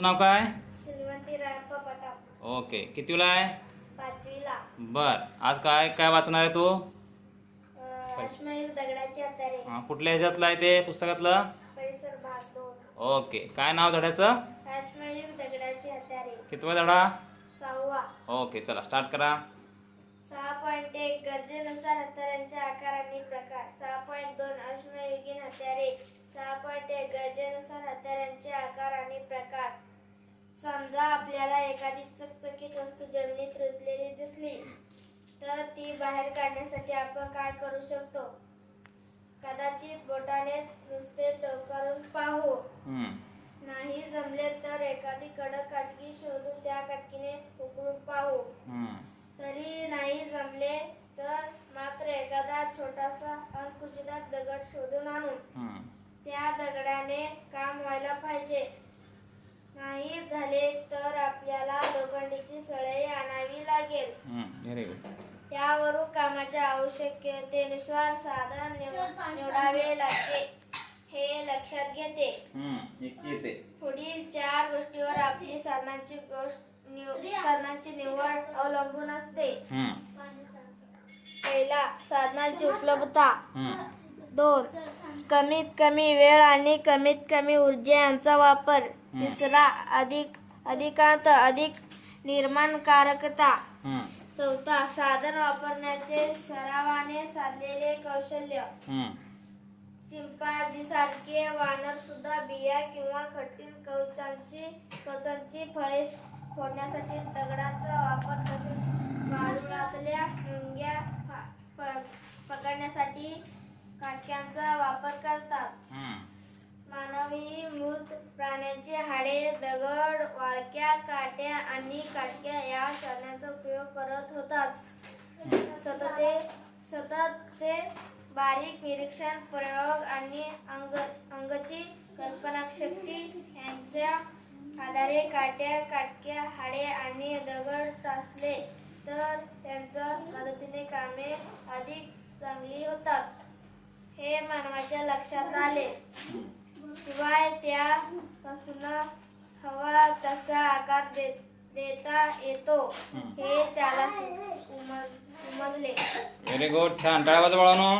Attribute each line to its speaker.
Speaker 1: नाव काय? ओके. कितीला आहे? बर. आज काय काय वाचणार आहे तू? हा, कुठल्या ह्याच्यातलं आहे ते पुस्तकातलं? ओके. काय नाव धड्याचं?
Speaker 2: दगडाचे हत्यारे
Speaker 1: कितवा धडा?
Speaker 2: सहावा.
Speaker 1: ओके चला स्टार्ट करा.
Speaker 2: सहा पॉईंट एक गरजेनुसार हत्यारांचे आकार आणि प्रकार. सहा पॉईंट दोन अश्मयुगीन हत्यारे सहा पॉईंट एक गरजेनुसार हत्यारांचे आकार आणि प्रकार समजा आपल्याला एखादी चकचकीत वस्तू जमिनीत रुतलेली दिसली तर ती बाहेर काढण्यासाठी आपण काय करू शकतो? कदाचित बोटाने नुसते टोकारून पाहू. नाही जमले तर एखादी कडक काटकी शोधून त्या काटकीने उकळून पाहू. तरी नाही जमले तर मात्र एखादा छोटासा अणकुचीदार दगड शोधून आणून. त्या दगडाने काम व्हायला पाहिजे. नाही झाले तर आपल्याला लोखंडीची सळई आणावी लागेल. त्यावरून कामाच्या आवश्यकतेनुसार साधन निव- निवडावे लागते. हे लक्षात घेते.
Speaker 1: हम्म, एक येते
Speaker 2: पुढील चार गोष्टीवर आपली साधनांची गोष्ट निव- साधनांची निवड अवलंबून असते.
Speaker 1: हम्म,
Speaker 2: पहिला साधनांची उपलब्धता.
Speaker 1: हम्म,
Speaker 2: दोन कमीत कमी वेळ आणि कमीत कमी ऊर्जा यांचा वापर तिसरा अधिक अधिकांत अधिक निर्माणकारकता.
Speaker 1: हम्म,
Speaker 2: चौथा साधन वापरण्याचे सरावाने साधलेले कौशल्य.
Speaker 1: हम्म,
Speaker 2: चिंपांझीसारखे वानर सुद्धा बिया किंवा कठीण कवचांची कवचांची फळे फोडण्यासाठी दगडांचा वापर तसेच वारुळातल्या मुंग्या पकडण्यासाठी काटक्यांचा वापर करतात. प्राण्यांची हाडे दगड वाळक्या काट्या आणि काटक्या या साधनांचा उपयोग करत होतात. सतते सततचे बारीक निरीक्षण प्रयोग आणि अंग अंगची कल्पनाशक्ती यांच्या आधारे काट्या काटक्या हाडे आणि दगड तासले तर त्यांच्या मदतीने कामे अधिक चांगली होतात. हे मानवाच्या लक्षात आले. शिवाय त्या वस्तूंना हवा तसा आकार दे, देता येतो हे त्याला समज- समजले
Speaker 1: व्हेरी गुड छान टाळा वाजवा बाळांनो